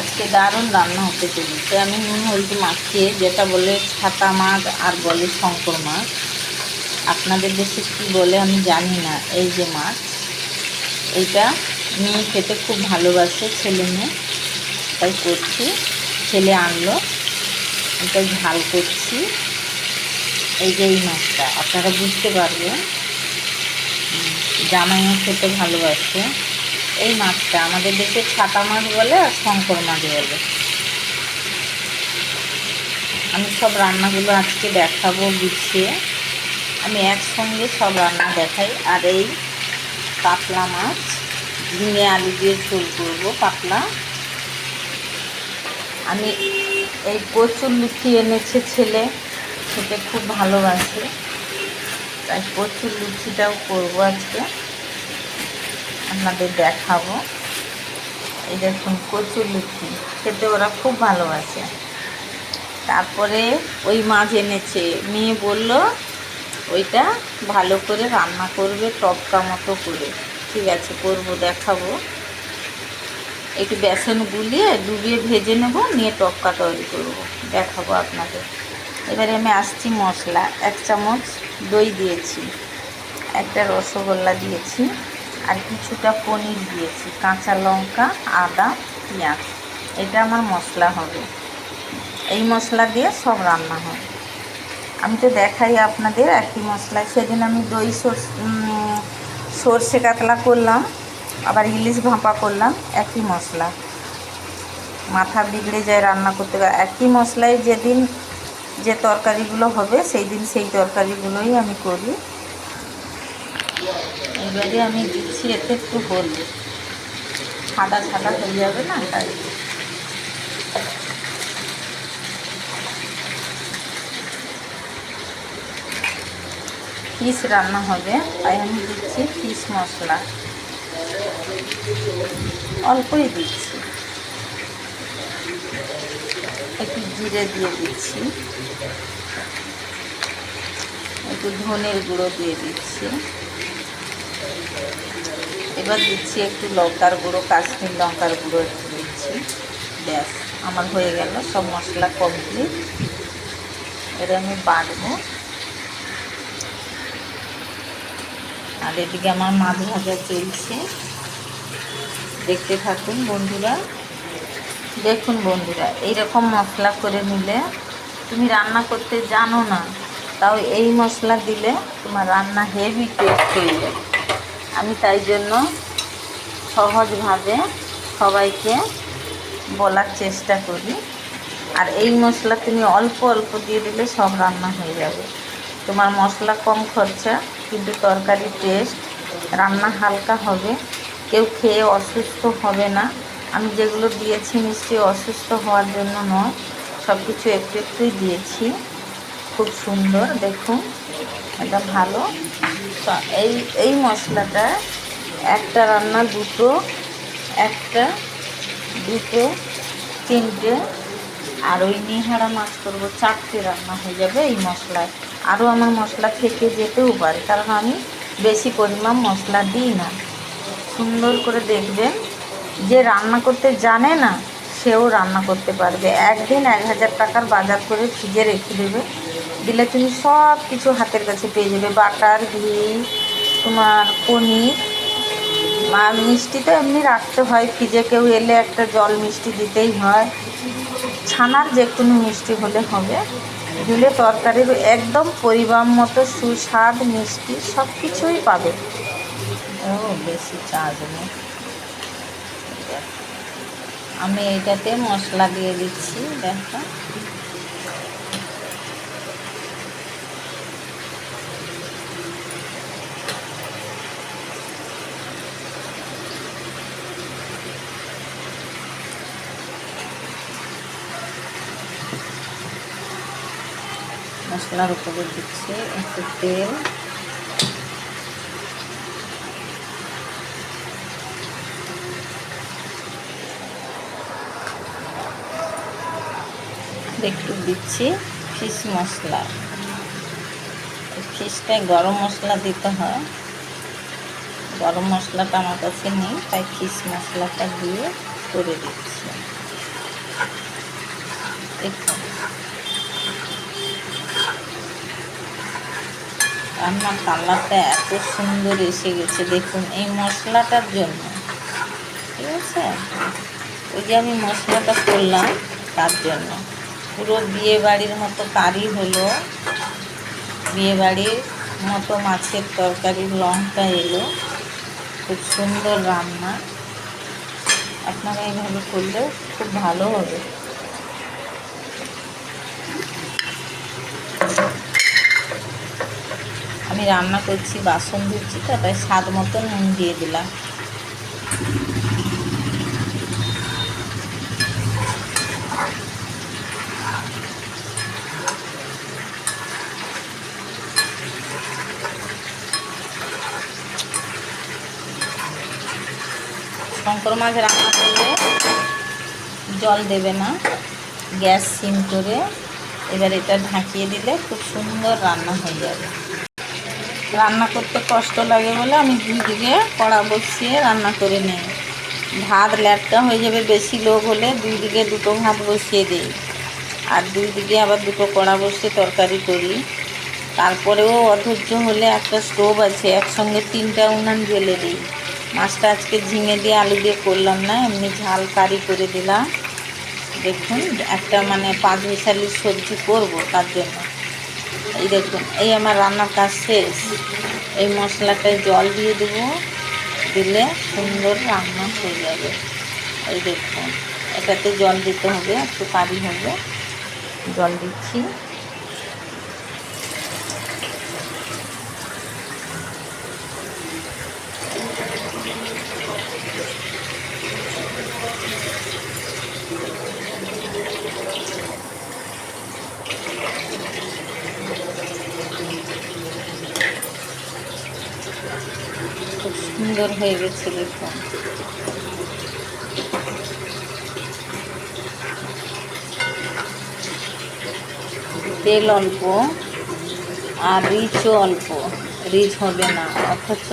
আজকে দারুণ রান্না হতে চলেছে। আমি নুন, হলদি মাখিয়ে যেটা বলে ছাতা মাছ আর বলে শঙ্কর মাছ, আপনাদের দেশে কী বলে আমি জানি না। এই যে মাছ, এইটা মেয়ে খেতে খুব ভালোবাসে, ছেলে মেয়ে। তাই করছি, ছেলে আনলো এটা ঝাল করছি। এই যে এই মাছটা, আপনারা বুঝতে পারবেন। জামাইও খেতে ভালোবাসে। এই মাছটা আমাদের দেশে ছাতা মাছ বলে আর শঙ্কর মাছ বলে। আমি সব রান্নাগুলো আজকে দেখাবো, গুছিয়ে। আমি একসঙ্গে সব রান্না দেখাই। আর এই কাতলা মাছ, ঝিঙে, আলু দিয়ে ঝোল করব পাতলা। আমি এই কচুর লুচি এনেছে ছেলে, খেতে খুব ভালোবাসে। তাই কচুর লুচিটাও করব আজকে। আপনাদের দেখাবো। এই দেখুন, কচুর লুচি। খেতে ওরা খুব ভালোবাসে। তারপরে ওই মাছ এনেছে মেয়ে বলল, ওইটা ভালো করে রান্না করবে টপকা মতো করে। ঠিক আছে, করব, দেখাবো। একটু বেসন গুলিয়ে ডুবিয়ে ভেজে নেব, নিয়ে টপকা তৈরি করব। দেখাবো আপনাদের। এবারে আমি আসছি মশলা। এক চামচ দই দিয়েছি। একটা রসগোল্লা দিয়েছি। আর কিছুটা পনির দিয়েছি, কাঁচা লঙ্কা, আদা, পেঁয়াজ। এটা আমার মশলা হবে। এই মশলা দিয়ে সব রান্না হয়। আমি তো দেখাই আপনাদের একই মশলা। সেদিন আমি দই সর্ষে সর্ষে কাতলা করলাম, আবার ইলিশ ভাপা করলাম, একই মশলা। মাথা বিগড়ে যায় রান্না করতে। একই মশলায় যেদিন যে তরকারিগুলো হবে, সেই দিন সেই তরকারিগুলোই আমি করি। এবারে আমি দিচ্ছি, এতে একটু হলুদ। সাদা সাদা হয়ে যাবে না, তাই। ফিশ রান্না হবে, তাই আমি দিচ্ছি ফিশ মশলা। অল্পই দিচ্ছি। একটু জিরে দিয়ে দিচ্ছি। একটু ধনের গুঁড়ো দিয়ে দিচ্ছি। এবার দিচ্ছি একটু লঙ্কার গুঁড়ো, কাশ্মীর লঙ্কার গুঁড়ো একটু দিচ্ছি। ব্যাস, আমার হয়ে গেল, সব মশলা কমপ্লিট এটা আমি বাটবো। আর এদিকে আমার মাছ ভাজা চলছে। দেখতে থাকুন বন্ধুরা। দেখুন বন্ধুরা, এইরকম মশলা করে নিলে তুমি রান্না করতে জানো না, তাও এই মশলা দিলে তোমার রান্না হেভি টেস্ট হয়ে যাবে। আমি তাই জন্য সহজভাবে সবাইকে বলার চেষ্টা করি। আর এই মশলা তুমি অল্প অল্প দিয়ে দিলে সব রান্না হয়ে যাবে। তোমার মশলা কম খরচা, কিন্তু তরকারি টেস্ট রান্না হালকা হবে। কেউ খেয়ে অসুস্থ হবে না। আমি যেগুলো দিয়েছি নিশ্চয়ই অসুস্থ হওয়ার জন্য নয় সব কিছু একটু একটুই দিয়েছি। খুব সুন্দর, দেখুন, এটা ভালো। এই এই মশলাটা, একটা রান্না দুটো, একটা দুটো, তিনটে, আর ওই নিহারা মাছ করব, চারটে রান্না হয়ে যাবে এই মশলায়। আরও আমার মশলা থেকে যেতেও পারে, কারণ আমি বেশি পরিমাণ মশলা দিই না। সুন্দর করে দেখবেন, যে রান্না করতে জানে না, সেও রান্না করতে পারবে। একদিন এক হাজার টাকার বাজার করে ফ্রিজে রেখে দেবে। দিলে তুমি সব কিছু হাতের কাছে পেয়ে যাবে। বাটার ঘি, তোমার পনির। আর মিষ্টি তো এমনি রাখতে হয়, ফ্রিজে কেউ এলে একটা জল মিষ্টি দিতেই হয়। ছানার যে কোনো মিষ্টি হলে হবে। দিলে তরকারির একদম পরিমাণ মতো সুস্বাদ, মিষ্টি সব কিছুই পাবে। ও, বেশি চাঁদ নেই। আমি এইটাতে মশলা দিয়ে দিচ্ছি, দেখো। মশলার উপরে দিচ্ছি একটু তেল একটু দিচ্ছি ফিশ মশলা ফিশটায় গরম মশলা দিতে হয় গরম মশলাটা আমার কাছে নেই তাই ফিশ মশলাটা দিয়ে করে দিচ্ছি দেখুন রান্নার কালারটা এত সুন্দর এসে গেছে, দেখুন এই মশলাটার জন্য। ঠিক আছে? ওই যে আমি মশলাটা করলাম তার জন্য। পুরো বিয়ে বাড়ির মতো কারি হলো বিয়ে বাড়ির মতো মাছের তরকারির লঙ্কা এলো, খুব সুন্দর রান্না। আপনারা এইভাবে করলেও খুব ভালো হবে। আমি রান্না করছি, বাসন ধুচ্ছি তো তাই স্বাদ মতো নুন দিয়ে দিলাম। শঙ্কর মাছ রান্না করলে জল দেবে না, গ্যাস সিম করে। এবার এটা ঢাকিয়ে দিলে খুব সুন্দর রান্না হয়ে যাবে। রান্না করতে কষ্ট লাগে বলে আমি দুই দিকে কড়া বসিয়ে রান্না করে নিই। ভাত ল্যাটটা হয়ে যাবে বেশি লোক হলে দুই দিকে দুটো ভাত বসিয়ে দিই। আর দুই দিকে আবার দুটো কড়া বসিয়ে তরকারি করি। তারপরেও অধৈর্য হলে একটা স্টোভ আছে, একসঙ্গে তিনটা উনান জ্বেলে দিই। মাছটা আজকে ঝিঙে দিয়ে আলু দিয়ে করলাম না, এমনি ঝাল কারি করে দিলাম। দেখুন একটা মানে পাঁচ মিশালির সবজি করব তার জন্য। এই দেখুন, এই আমার রান্নার কাজ শেষ। এই মশলাটায় জল দিয়ে দেব, দিলে সুন্দর রান্না হয়ে যাবে। এই দেখুন, এটাতে জল দিতে হবে, একটু কারি হবে। জল দিচ্ছি খুব সুন্দর হয়ে গেছে দেখুন তেল অল্প আর রিচও অল্প, রিচ হবে না। অথচ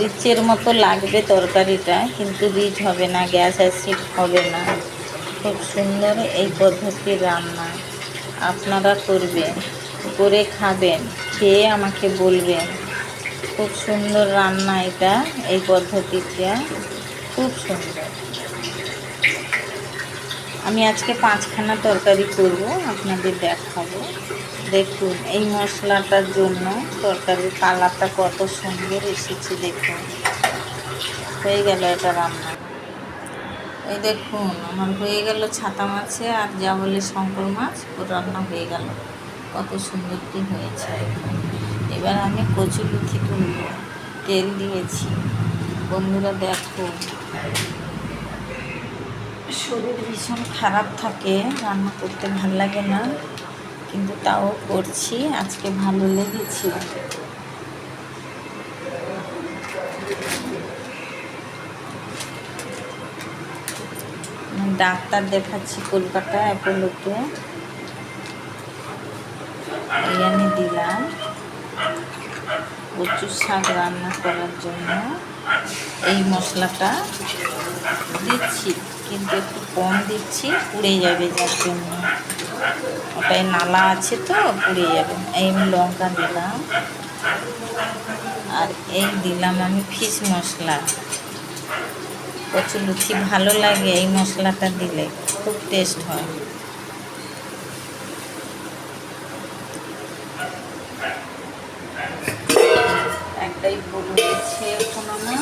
রিচের মতো লাগবে তরকারিটা, কিন্তু রিচ হবে না, গ্যাস অ্যাসিড হবে না। খুব সুন্দর এই পদ্ধতির রান্না। আপনারা করবেন, করে খাবেন, খেয়ে আমাকে বলবেন। খুব সুন্দর রান্না এটা, এই পদ্ধতিটা। খুব সুন্দর। আমি আজকে পাঁচখানা তরকারি করব, আপনাদের দেখাবো। দেখুন, এই মশলাটার জন্য তরকারির কালারটা কত সুন্দর এসেছে, দেখুন। হয়ে গেল এটা রান্না। এই দেখুন, আমার হয়ে গেল ছাতা মাছে আর যা বলে শঙ্কর মাছ ও রান্না হয়ে গেল। কত সুন্দরটি হয়েছে। এবার আমি কচু লুচি তুলব। তেল দিয়েছি। বন্ধুরা দেখো, শরীর ভীষণ খারাপ থাকে, রান্না করতে ভালো লাগে না, কিন্তু তাও করছি, আজকে ভালো লেগেছে। ডাক্তার দেখাচ্ছি কলকাতা অ্যাপোলোতে। আমি দিলাম। কচু শাক রান্না করার জন্য এই মশলাটা দিচ্ছি, কিন্তু একটু কম দিচ্ছি, পুড়ে যাবে যার জন্য। ওটাই নালা আছে তো, পুড়ে যাবে। এই আমি লঙ্কা দিলাম। আর এই দিলাম আমি ফিশ মশলা। কচু লুচি ভালো লাগে এই মশলাটা দিলে, খুব টেস্ট হয় একটাই বড় হয়েছে এখন আমার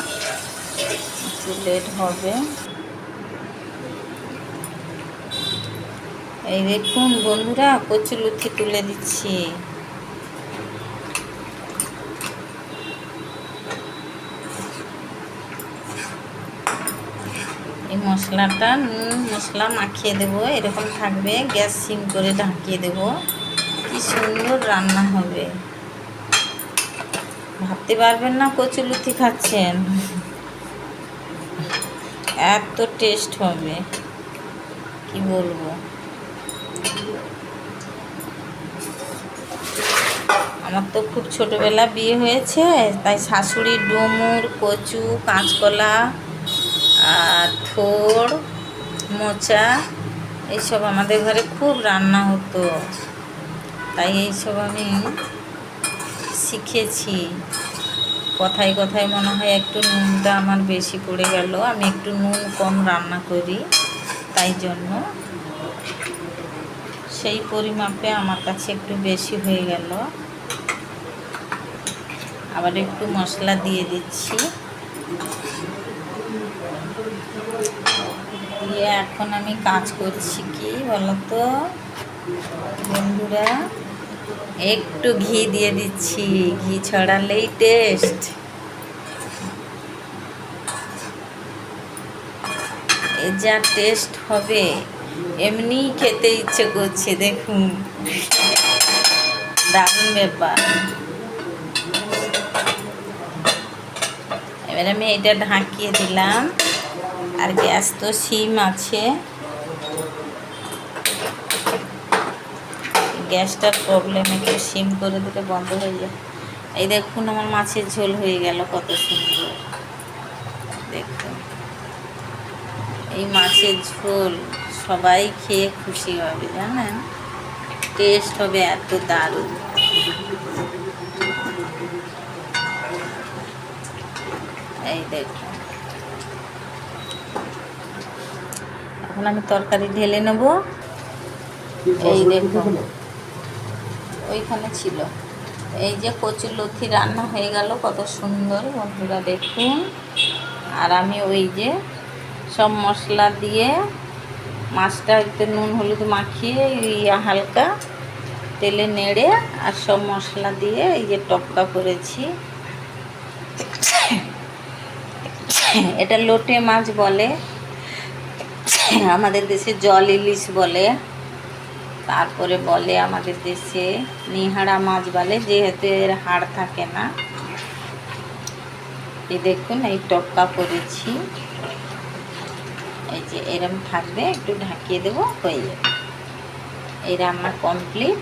একটু লেট হবে। এই দেখুন বন্ধুরা, কচু লুচি তুলে দিচ্ছি। এই মশলাটা নুন মশলা মাখিয়ে দেবো, এরকম থাকবে। গ্যাস সিম করে ঢাকিয়ে দেবো। কি সুন্দর রান্না হবে। ভাবতে পারবেন না কচু লুচি খাচ্ছেন। এত টেস্ট হবে। কি বলব? আমার তো খুব ছোটোবেলা বিয়ে হয়েছে, তাই শাশুড়ির ডুমুর, কচু, কাঁচকলা, আর থোড় মোচা এইসব আমাদের ঘরে খুব রান্না হতো। তাই এইসব আমি শিখেছি। কথায় কথায় মনে হয় একটু নুনটা আমার বেশি পড়ে গেল। আমি একটু নুন কম রান্না করি, তাই জন্য। সেই পরিমাপে আমার কাছে একটু বেশি হয়ে গেল। আবার একটু মশলা দিয়ে দিচ্ছি। দিয়ে এখন আমি কাজ করছি কি বলতো? বন্ধুরা একটু ঘি দিয়ে দিচ্ছি। ঘি ছড়ালেই টেস্ট এ যা টেস্ট হবে এমনি খেতে ইচ্ছে করছে, দেখুন। দারুণ ব্যাপার। এবার আমি এটা ঢাকিয়ে দিলাম। আর গ্যাস তো সিম আছে। গ্যাসটার প্রবলেম একটু সিম করে দিলে বন্ধ হয়ে যায়। এই দেখুন আমার মাছের ঝোল হয়ে গেল, কত সুন্দর। দেখুন। এই মাছের ঝোল সবাই খেয়ে খুশি হবে, জানেন? টেস্ট হবে এত দারুণ। এই দেখুন। এখন আমি তরকারি ঢেলে নেব। এই দেখুন। ওইখানে ছিল। এই যে কচুর লথি রান্না হয়ে গেল, কত সুন্দর বন্ধুরা দেখুন। আর আমি ওই যে সব মশলা দিয়ে মাছটা একটু নুন হলুদ মাখিয়ে হালকা তেলে নেড়ে আর সব মশলা দিয়ে এই যে টপকা করেছি। এটা লোটে মাছ বলে। আমাদের দেশে জল ইলিশ বলে। তারপরে বলে আমাদের দেশে নিহারা মাছ বলে, যেহেতু এর হাড় থাকে না। এই দেখুন, এই টপকা করেছি। এই যে এরম থাকবে, একটু ঢাকিয়ে দেবো, হয়ে যাবে। এই রান্না কমপ্লিট